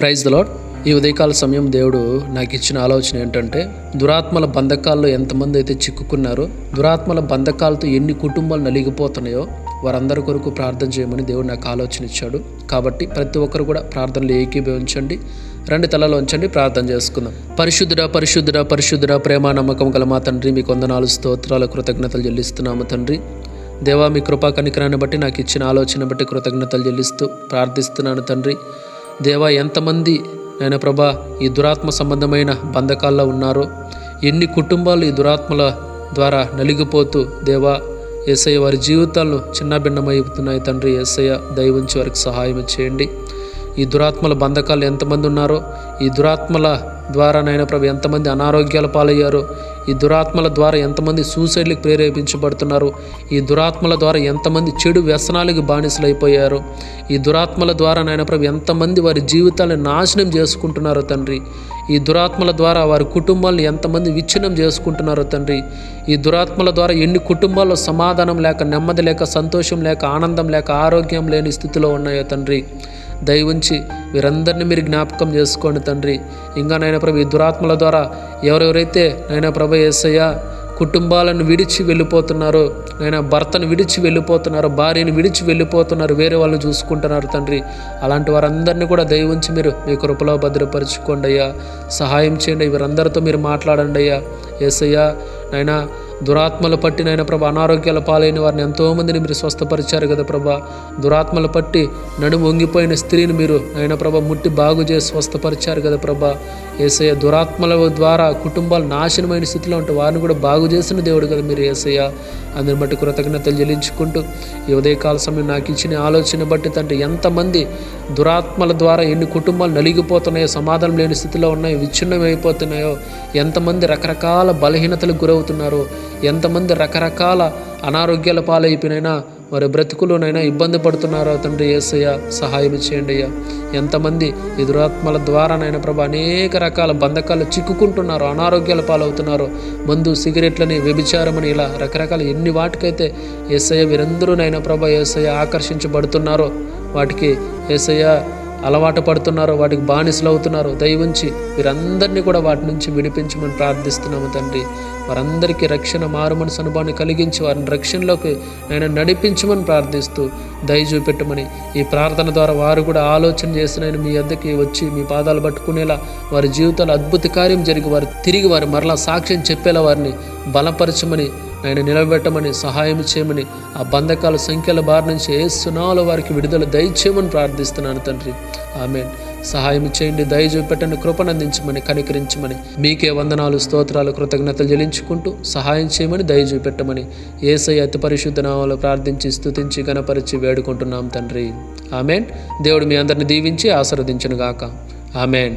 Praise the lord ఈ ఉదయకాల సమయం దేవుడు నాకు ఇచ్చిన ఆలోచన ఏంటంటే దురాత్మల బంధకాల్లో ఎంతమంది అయితే చిక్కుకున్నారో దురాత్మల బంధకాలతో ఎన్ని కుటుంబాలు నలిగిపోతున్నాయో వారందరి కొరకు ప్రార్థన చేయమని దేవుడు నాకు ఆలోచన ఇచ్చాడు. కాబట్టి ప్రతి ఒక్కరు కూడా ప్రార్థనలు ఏకీభవించండి. రెండు తలలో ఉంచండి ప్రార్థన చేసుకుందాం. పరిశుద్ధుడ పరిశుద్ధుడ పరిశుద్ధుడ ప్రేమ నమ్మకం గల మా తండ్రి మీకు వందనాలు స్తోత్రాల కృతజ్ఞతలు చెల్లిస్తున్నాము తండ్రి. దేవా మీ కృపా కనికరాన్ని బట్టి నాకు ఇచ్చిన ఆలోచన బట్టి కృతజ్ఞతలు చెల్లిస్తూ ప్రార్థిస్తున్నాను తండ్రి. దేవా ఎంతమంది నాయన ప్రభా ఈ దురాత్మ సంబంధమైన బంధకాల్లో ఉన్నారో ఎన్ని కుటుంబాలు ఈ దురాత్మల ద్వారా నలిగిపోతూ దేవా ఏసయ్య వారి జీవితాలను చిన్నభిన్నమైపోతున్నాయి తండ్రి. ఏసయ్య దయవుంచి వారికి సహాయం చేయండి. ఈ దురాత్మల బంధకాలు ఎంతమంది ఉన్నారో ఈ దురాత్మల ద్వారా నాయన ప్రభు ఎంతమంది అనారోగ్యాల పాలయ్యారో ఈ దురాత్మల ద్వారా ఎంతమంది సూసైడ్లకు ప్రేరేపించబడుతున్నారు ఈ దురాత్మల ద్వారా ఎంతమంది చెడు వ్యసనాలకు బానిసలైపోయారు ఈ దురాత్మల ద్వారా నాయన ప్రభు ఎంతమంది వారి జీవితాలను నాశనం చేసుకుంటున్నారో తండ్రి ఈ దురాత్మల ద్వారా వారి కుటుంబాలను ఎంతమంది విచ్ఛిన్నం చేసుకుంటున్నారో తండ్రి ఈ దురాత్మల ద్వారా ఎన్ని కుటుంబాల్లో సమాధానం లేక నెమ్మది లేక సంతోషం లేక ఆనందం లేక ఆరోగ్యం లేని స్థితిలో ఉన్నాయో తండ్రి. దయవుంచి వీరందరినీ మీరు జ్ఞాపకం చేసుకోండి తండ్రి. ఇంకా నాయన ప్రభు ఈ దురాత్మల ద్వారా ఎవరెవరైతే నాయన ప్రభ ఏసయ్య కుటుంబాలను విడిచి వెళ్ళిపోతున్నారో నాయన భర్తను విడిచి వెళ్ళిపోతున్నారు భార్యను విడిచి వెళ్ళిపోతున్నారు వేరే వాళ్ళు చూసుకుంటున్నారు తండ్రి. అలాంటి వారందరినీ కూడా దయవుంచి మీరు మీ కృపలో భద్రపరచుకోండి అయ్యా. సహాయం చేయండి వీరందరితో మీరు మాట్లాడండి అయ్యా. ఏసయ్యా నాయన దురాత్మల పట్టి నాయన ప్రభ అనారోగ్యాల పాలైన వారిని ఎంతోమందిని మీరు స్వస్థపరిచారు కదా ప్రభా. దురాత్మల పట్టి నడుము వంగిపోయిన స్త్రీని మీరు నాయన ప్రభ ముట్టి బాగు చేసి స్వస్థపరిచారు కదా ప్రభా. ఏసయ్య దురాత్మల ద్వారా కుటుంబాలు నాశనమైన స్థితిలో ఉంటే వారిని కూడా బాగు చేసిన దేవుడు కదా మీరు ఏసయ్య. అందుని బట్టి కృతజ్ఞతలు చెల్లించుకుంటూ ఈ ఉదయకాల సమయం నాకు ఇచ్చిన ఆలోచన బట్టి తండ్రి ఎంతమంది దురాత్మల ద్వారా ఎన్ని కుటుంబాలు నలిగిపోతున్నాయో సమాధానం లేని స్థితిలో ఉన్నాయో విచ్ఛిన్నం అయిపోతున్నాయో ఎంతమంది రకరకాల బలహీనతలకు గురవుతున్నారో ఎంతమంది రకరకాల అనారోగ్యాల పాలైపోయినైనా వారి బ్రతుకులోనైనా ఇబ్బంది పడుతున్నారో తండ్రి ఏసయ్య సహాయం చేయండి అయ్యా. ఎంతమంది ఎదురాత్మల ద్వారానైనా ప్రభా అనేక రకాల బంధకాలు చిక్కుకుంటున్నారు అనారోగ్యాల పాలవుతున్నారు మందు సిగరెట్లని వ్యభిచారమని ఇలా రకరకాల ఎన్ని వాటికైతే ఏసయ్య వీరందరూనైనా ప్రభా ఏసయ్య ఆకర్షించబడుతున్నారో వాటికి ఏసయ్య అలవాటు పడుతున్నారో వాటికి బానిసలు అవుతున్నారో దయవుంచి వీరందరినీ కూడా వాటి నుంచి విడిపించమని ప్రార్థిస్తున్నాము తండ్రి. వారందరికీ రక్షణ మారుమని అనుభవాన్ని కలిగించి వారిని రక్షణలోకి ఆయన నడిపించమని ప్రార్థిస్తూ దయ చూపెట్టమని ఈ ప్రార్థన ద్వారా వారు కూడా ఆలోచన చేసిన ఆయన మీ వద్దకి వచ్చి మీ పాదాలు పట్టుకునేలా వారి జీవితాలు అద్భుత కార్యం జరిగి వారు తిరిగి వారు మరలా సాక్ష్యం చెప్పేలా వారిని బలపరచమని ఆయన నిలబెట్టమని సహాయం చేయమని ఆ బంధకాల సంఖ్యల బారి నుంచి ఏ సునాలో వారికి విడుదల దయచేయమని ప్రార్థిస్తున్నాను తండ్రి. ఆమె సహాయం చేయండి దయ చూపెట్టండి కృపనందించమని కనికరించమని. మీకే వందనాలు స్తోత్రాలు కృతజ్ఞతలు చెల్లించుకుంటూ సహాయం చేయమని దయ చూపెట్టమని. ఏసై అతి పరిశుద్ధ నామంలో ప్రార్థించి స్తుతించి గణపరిచి వేడుకుంటున్నాం తండ్రి. ఆమెన్. దేవుడు మీ అందరిని దీవించి ఆశీర్వదించును గాక ఆమెన్.